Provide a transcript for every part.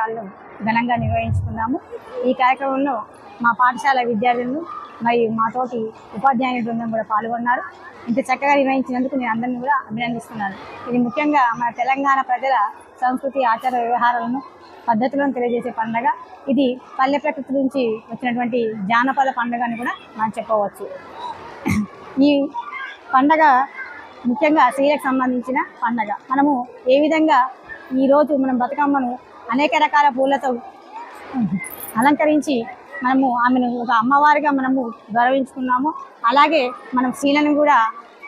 వాళ్ళు ఘనంగా నిర్వహించుకున్నాము ఈ కార్యక్రమంలో మా పాఠశాల విద్యార్థులు మరియు మాతోటి ఉపాధ్యాయుని బృందం కూడా పాల్గొన్నారు. ఇంత చక్కగా నిర్వహించినందుకు నేను అందరినీ కూడా అభినందిస్తున్నాను. ఇది ముఖ్యంగా మన తెలంగాణ ప్రజల సంస్కృతి ఆచార వ్యవహారాలను పద్ధతులను తెలియజేసే పండుగ. ఇది పల్లె ప్రకృతి నుంచి వచ్చినటువంటి జానపద పండుగ అని కూడా మనం చెప్పవచ్చు. ఈ పండగ ముఖ్యంగా స్త్రీలకు సంబంధించిన పండగ. మనము ఏ విధంగా ఈరోజు మనం బతుకమ్మను అనేక రకాల పూలతో అలంకరించి మనము ఆమెను ఒక అమ్మవారిగా మనము గౌరవించుకున్నాము. అలాగే మనం స్త్రీలను కూడా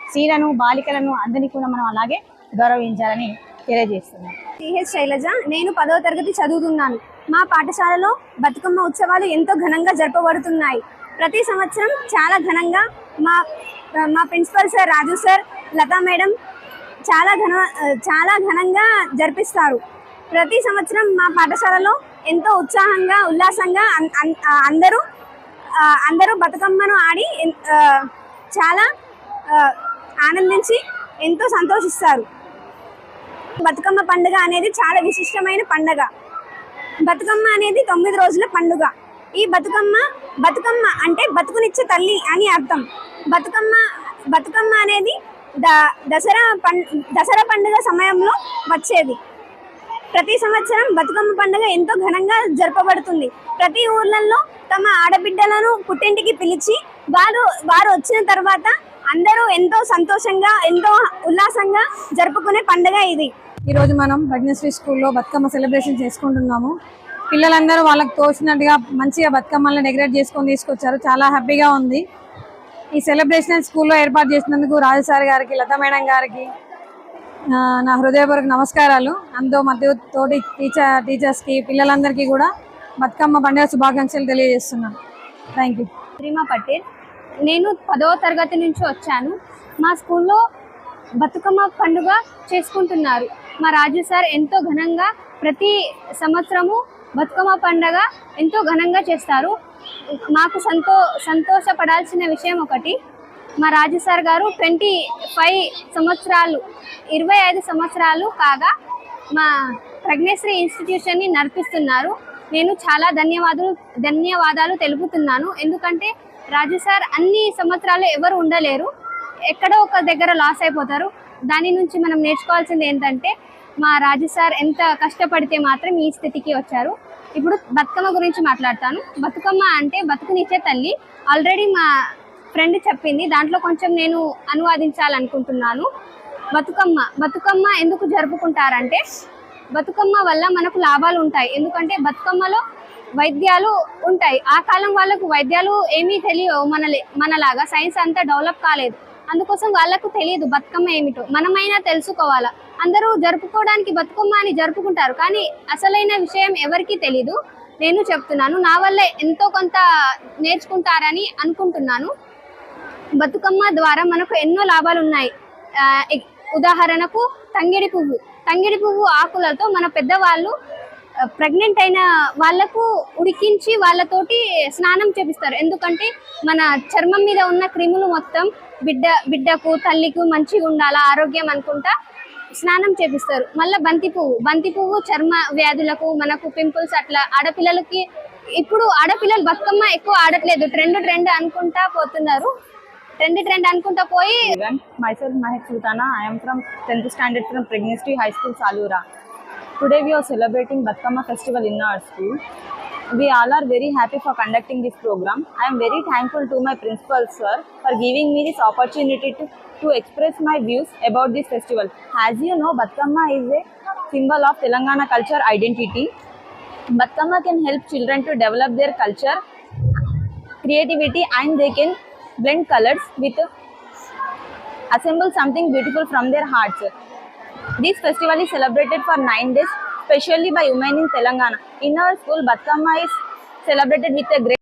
స్త్రీలను బాలికలను అందరినీ కూడా మనం అలాగే గౌరవించాలని తెలియజేస్తున్నాం. సిహెచ్ శైలజ నేను పదవ తరగతి చదువుతున్నాను. మా పాఠశాలలో బతుకమ్మ ఉత్సవాలు ఎంతో ఘనంగా జరపబడుతున్నాయి. ప్రతి సంవత్సరం చాలా ఘనంగా మా మా principal sir Raju sir Latha madam చాలా ఘన చాలా ఘనంగా జరిపిస్తారు. ప్రతి సంవత్సరం మా పాఠశాలలో ఎంతో ఉత్సాహంగా ఉల్లాసంగా అన్- అందరూ అందరూ బతుకమ్మను ఆడి చాలా ఆనందించి ఎంతో సంతోషిస్తారు. బతుకమ్మ పండుగ అనేది చాలా విశిష్టమైన పండుగ. బతుకమ్మ అనేది తొమ్మిది రోజుల పండుగ. ఈ బతుకమ్మ బతుకమ్మ అంటే బతుకునిచ్చే తల్లి అని అర్థం. బతుకమ్మ బతుకమ్మ అనేది దసరా పం దసరా పండుగ సమయంలో వచ్చేది. ప్రతి సంవత్సరం బతుకమ్మ పండుగ ఎంతో ఘనంగా జరపబడుతుంది. ప్రతి ఊర్లలో తమ ఆడబిడ్డలను పుట్టింటికి పిలిచి వారు వారు వచ్చిన తర్వాత అందరూ ఎంతో సంతోషంగా ఎంతో ఉల్లాసంగా జరుపుకునే పండుగ ఇది. ఈరోజు మనం భగ్నశ్రీ స్కూల్లో బతుకమ్మ సెలబ్రేషన్ చేసుకుంటున్నాము. పిల్లలందరూ వాళ్ళకి తోచినట్టుగా మంచిగా బతుకమ్మల్ని డెకరేట్ చేసుకొని తీసుకొచ్చారు. చాలా హ్యాపీగా ఉంది. ఈ సెలబ్రేషన్ స్కూల్లో ఏర్పాటు చేసినందుకు రాజు సార్ గారికి లతా మేడం గారికి నా హృదయపూర్వక నమస్కారాలు. అంతో మధ్య తోటి టీచర్ టీచర్స్కి పిల్లలందరికీ కూడా బతుకమ్మ పండుగ శుభాకాంక్షలు తెలియజేస్తున్నాను. థ్యాంక్ యూ శ్రీమా పటేల్ నేను పదవ తరగతి నుంచి వచ్చాను. మా స్కూల్లో బతుకమ్మ పండుగ చేసుకుంటున్నారు. మా రాజు సార్ ఎంతో ఘనంగా ప్రతి సంవత్సరము బతుకమ్మ పండగ ఎంతో ఘనంగా చేస్తారు. మాకు సంతో సంతోషపడాల్సిన విషయం ఒకటి మా రాజు సార్ గారు ట్వంటీ ఫైవ్ సంవత్సరాలు ఇరవై ఐదు సంవత్సరాలు కాగా మా ప్రజ్ఞశ్రీ ఇన్స్టిట్యూషన్ని నడిపిస్తున్నారు. నేను చాలా ధన్యవాదాలు ధన్యవాదాలు తెలుపుతున్నాను. ఎందుకంటే రాజు సార్ అన్ని సంవత్సరాలు ఎవరు ఉండలేరు. ఎక్కడో ఒక దగ్గర లాస్ అయిపోతారు. దాని నుంచి మనం నేర్చుకోవాల్సింది ఏంటంటే మా రాజు సార్ ఎంత కష్టపడితే మాత్రం ఈ స్థితికి వచ్చారు. ఇప్పుడు బతుకమ్మ గురించి మాట్లాడతాను. బతుకమ్మ అంటే బతుకునిచ్చే తల్లి. ఆల్రెడీ మా ఫ్రెండ్ చెప్పింది. దాంట్లో కొంచెం నేను అనువాదించాలనుకుంటున్నాను. బతుకమ్మ బతుకమ్మ ఎందుకు జరుపుకుంటారంటే బతుకమ్మ వల్ల మనకు లాభాలు ఉంటాయి. ఎందుకంటే బతుకమ్మలో వైద్యాలు ఉంటాయి. ఆ కాలం వాళ్ళకు వైద్యాలు ఏమీ తెలియవు. మన మనలాగా. సైన్స్ అంతా డెవలప్ కాలేదు. అందుకోసం వాళ్ళకు తెలియదు బతుకమ్మ ఏమిటో. మనమైనా తెలుసుకోవాలా. అందరూ జరుపుకోవడానికి బతుకమ్మ అని జరుపుకుంటారు. కానీ అసలైన విషయం ఎవరికీ తెలీదు. నేను చెప్తున్నాను. నా వల్లే ఎంతో కొంత నేర్చుకుంటారని అనుకుంటున్నాను. బతుకమ్మ ద్వారా మనకు ఎన్నో లాభాలు ఉన్నాయి ఉదాహరణకు తంగిడి పువ్వు. తంగిడి పువ్వు ఆకులతో మన పెద్దవాళ్ళు ప్రెగ్నెంట్ అయిన వాళ్ళకు ఉడికించి వాళ్ళతోటి స్నానం చేపిస్తారు ఎందుకంటే మన చర్మం మీద ఉన్న క్రిములు మొత్తం బిడ్డ బిడ్డకు తల్లికి మంచిగా ఉండాలా ఆరోగ్యం అనుకుంటా స్నానం చేపిస్తారు మళ్ళీ బంతి పువ్వు బంతి పువ్వు చర్మ వ్యాధులకు మనకు పింపుల్స్ అట్లా ఆడపిల్లలకి ఇప్పుడు ఆడపిల్లలు బతుకమ్మ ఎక్కువ ఆడట్లేదు ట్రెండ్ ట్రెండ్ అనుకుంటా పోతున్నారు ట్రెండ్ ట్రెండ్ అనుకుంటా పోయి Mysore Mahesh Mahek Sultana. I am from 10th standard from Pregnancy High School, Salura. Today we are celebrating Batkama festival in our school. We all are very happy for conducting this program. I am very thankful to my principal sir for giving me this opportunity to, to express my views about this festival. As you know, Batkama is a symbol of Telangana culture identity. Batkama can help children to develop their culture, creativity and they can blend colors with assemble something beautiful from their hearts. This festival is celebrated for nine days, especially by women in Telangana. In our school, Batkama is celebrated with a great